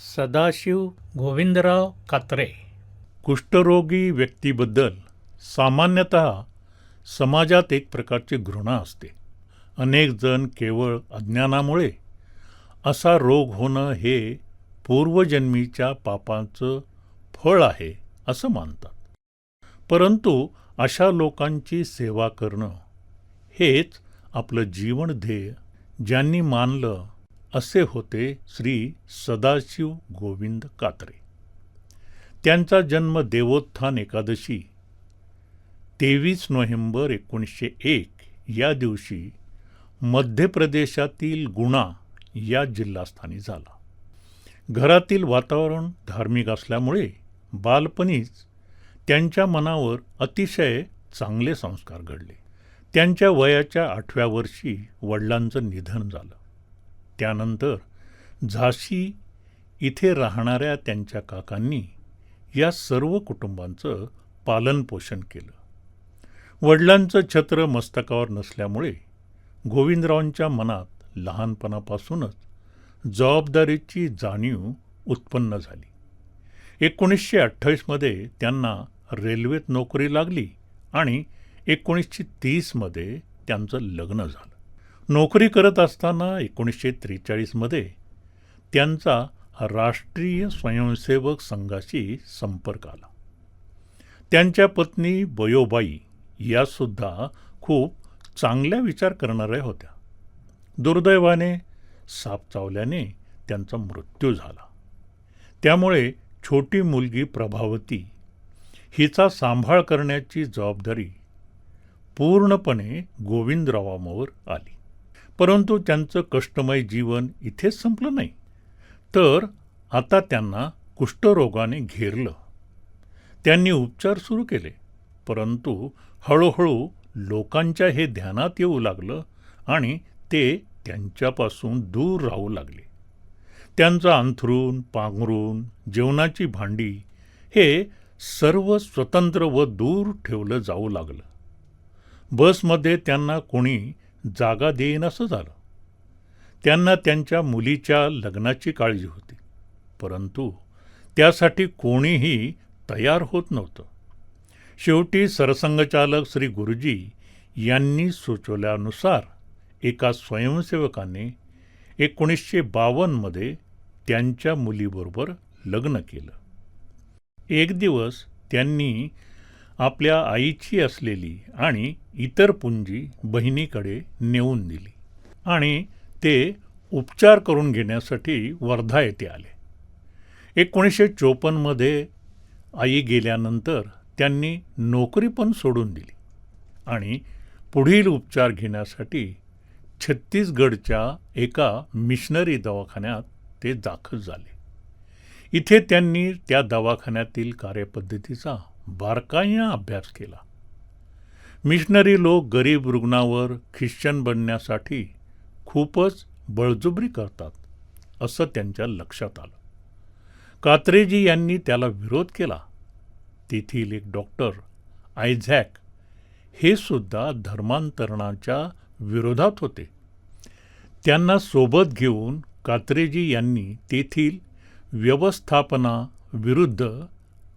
सदाशिव गोविंदराव कात्रे. कुष्ठरोगी व्यक्तीबद्दल सामान्यतः समाजात एक प्रकारची घृणा असते. अनेक जण केवळ अज्ञानामुळे असा रोग होणं हे पूर्वजन्मीच्या पापांचं फळ आहे असं मानतात. परंतु अशा लोकांची सेवा करणं हेच आपलं जीवन ध्येय ज्यांनी मानलं असे होते श्री सदाशिव गोविंद कात्रे. त्यांचा जन्म देवोत्थान एकादशी तेवीस नोव्हेंबर एकोणीसशे एक या दिवशी मध्य प्रदेशातील गुणा या जिल्हास्थानी झाला. घरातील वातावरण धार्मिक असल्यामुळे बालपणीच त्यांच्या मनावर अतिशय चांगले संस्कार घडले. त्यांच्या वयाच्या आठव्या वर्षी वडिलांचं निधन झालं. त्यानंतर झाशी इथे राहणाऱ्या त्यांच्या काकांनी या सर्व कुटुंबांचं पालनपोषण केलं. वडिलांचं छत्र मस्तकावर नसल्यामुळे गोविंदरावांच्या मनात लहानपणापासूनच जबाबदारीची जाणीव उत्पन्न झाली. एकोणीसशे अठ्ठावीसमध्ये त्यांना रेल्वेत नोकरी लागली आणि एकोणीसशे तीसमध्ये त्यांचं लग्न झालं. नोकरी करत असताना एकोणीसशे त्रेचाळीसमध्ये त्यांचा राष्ट्रीय स्वयंसेवक संघाशी संपर्क आला. त्यांच्या पत्नी बयोबाई यासुद्धा खूप चांगल्या विचार करणाऱ्या होत्या. दुर्दैवाने साप चावल्याने त्यांचा मृत्यू झाला. त्यामुळे छोटी मुलगी प्रभावती हिचा सांभाळ करण्याची जबाबदारी पूर्णपणे गोविंदरावांवर आली. परंतु त्यांचं कष्टमय जीवन इथेच संपलं नाही. तर आता त्यांना कुष्ठरोगाने घेरलं. त्यांनी उपचार सुरू केले. परंतु हळूहळू लोकांच्या हे ध्यानात येऊ लागलं आणि ते त्यांच्यापासून दूर राहू लागले. त्यांचं अंथरूण पांघरून जेवणाची भांडी हे सर्व स्वतंत्र व दूर ठेवलं जाऊ लागलं. बसमध्ये त्यांना कोणी जागा देईनासं झालं. त्यांना त्यांच्या मुलीच्या लग्नाची काळजी होती. परंतु त्यासाठी कोणीही तयार होत नव्हतं. शेवटी सरसंघचालक श्री गुरुजी यांनी सुचवल्यानुसार एका स्वयंसेवकाने एकोणीसशे बावन्नमध्ये त्यांच्या मुलीबरोबर लग्न केलं. एक दिवस त्यांनी आपल्या आईची असलेली आणि इतर पुंजी बहिणीकडे नेऊन दिली. आणि ते उपचार करून घेण्यासाठी वर्धा येथे आले. एकोणीसशे चोपन्नमध्ये आई गेल्यानंतर त्यांनी नोकरी पण सोडून दिली. आणि पुढील उपचार घेण्यासाठी छत्तीसगडच्या एका मिशनरी दवाखान्यात ते दाखल झाले. इथे त्यांनी त्या दवाखान्यातील कार्यपद्धतीचा बारकाईनं अभ्यास केला. मिशनरी लोक गरीब रुग्णावर ख्रिश्चन बनण्यासाठी खूपच बळजुबरी करतात असं त्यांच्या लक्षात आलं. कात्रेजी यांनी त्याला विरोध केला. तेथील एक डॉक्टर आयझॅक हे सुद्धा धर्मांतरणाच्या विरोधात होते. त्यांना सोबत घेऊन कात्रेजी यांनी तेथील व्यवस्थापना विरुद्ध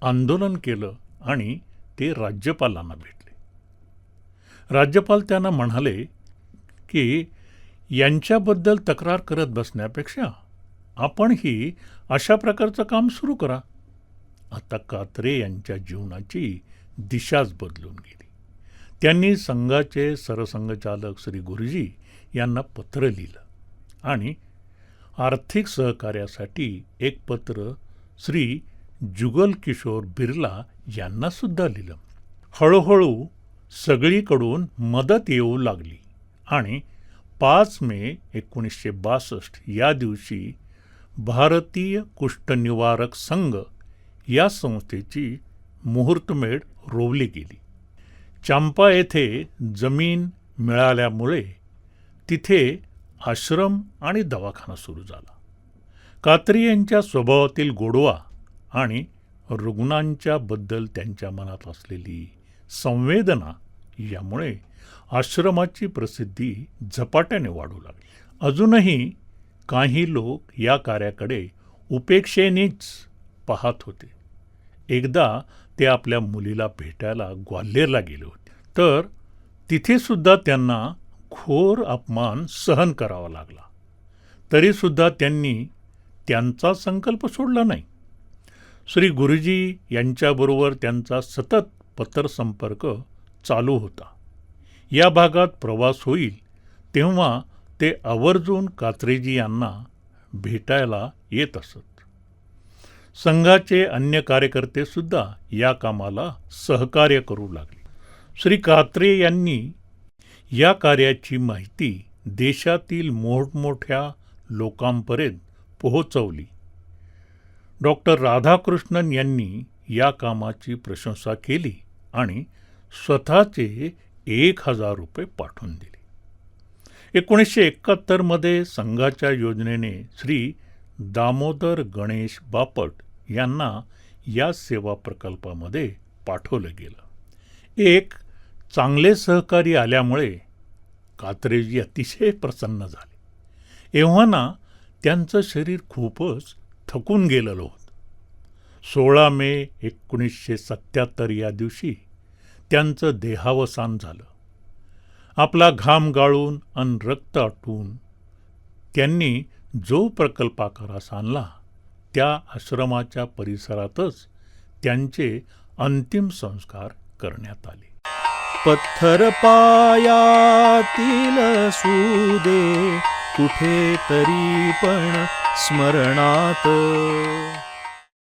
आंदोलन केलं. आणि ते राज्यपालांना भेटले. राज्यपाल त्यांना म्हणाले की यांच्याबद्दल तक्रार करत बसण्यापेक्षा आपणही अशा प्रकारचं काम सुरू करा. आता कात्रे यांच्या जीवनाची दिशाच बदलून गेली. त्यांनी संघाचे सरसंघचालक श्री गुरुजी यांना पत्र लिहिलं आणि आर्थिक सहकार्यासाठी एक पत्र श्री जुगल किशोर बिर्ला यांना सुद्धा लिहिलं. हळूहळू सगळीकडून मदत येऊ लागली आणि पाच मे एकोणीसशे बासष्ट या दिवशी भारतीय कुष्ठनिवारक संघ या संस्थेची मुहूर्तमेढ रोवली गेली. चांपा येथे जमीन मिळाल्यामुळे तिथे आश्रम आणि दवाखाना सुरू झाला. कात्री यांच्या स्वभावातील गोडवा आणि रुग्णांच्याबद्दल त्यांच्या मनात असलेली संवेदना यामुळे आश्रमाची प्रसिद्धी झपाट्याने वाढू लागली. अजूनही काही लोक या कार्याकडे उपेक्षेनेच पाहत होते. एकदा ते आपल्या मुलीला भेटायला ग्वाल्हेरला गेले होते. तर तिथेसुद्धा त्यांना घोर अपमान सहन करावा लागला. तरीसुद्धा त्यांनी त्यांचा संकल्प सोडला नाही. श्री गुरुजी यांच्याबरोबर त्यांचा सतत पत्रसंपर्क चालू होता. या भागात प्रवास होईल तेव्हा ते आवर्जून कात्रेजी यांना भेटायला येत असत. संघाचे अन्य कार्यकर्ते सुद्धा या कामाला सहकार्य करू लागले. श्री कात्रे यांनी या कार्याची माहिती देशातील मोठमोठ्या लोकांपर्यंत पोहोचवली. डॉक्टर राधाकृष्णन यांनी या कामाची प्रशंसा केली आणि स्वतःचे एक हजार रुपये पाठवून दिले. एकोणीसशे एकाहत्तरमध्ये संघाच्या योजनेने श्री दामोदर गणेश बापट यांना या सेवा प्रकल्पामध्ये पाठवलं गेलं. एक चांगले सहकारी आल्यामुळे कात्रेजी अतिशय प्रसन्न झाले. एव्हाना त्यांचं शरीर खूपच थकून गेलेलो होत. सोळा मे एकोणीसशे सत्याहत्तर या दिवशी त्यांचं देहावसान झालं. आपला घाम गाळून अन रक्त आटून त्यांनी जो प्रकल्प आकारास आणला त्या आश्रमाच्या परिसरातच त्यांचे अंतिम संस्कार करण्यात आले. पत्थर पायातील सुदे कुठे तरी पण स्मरणात.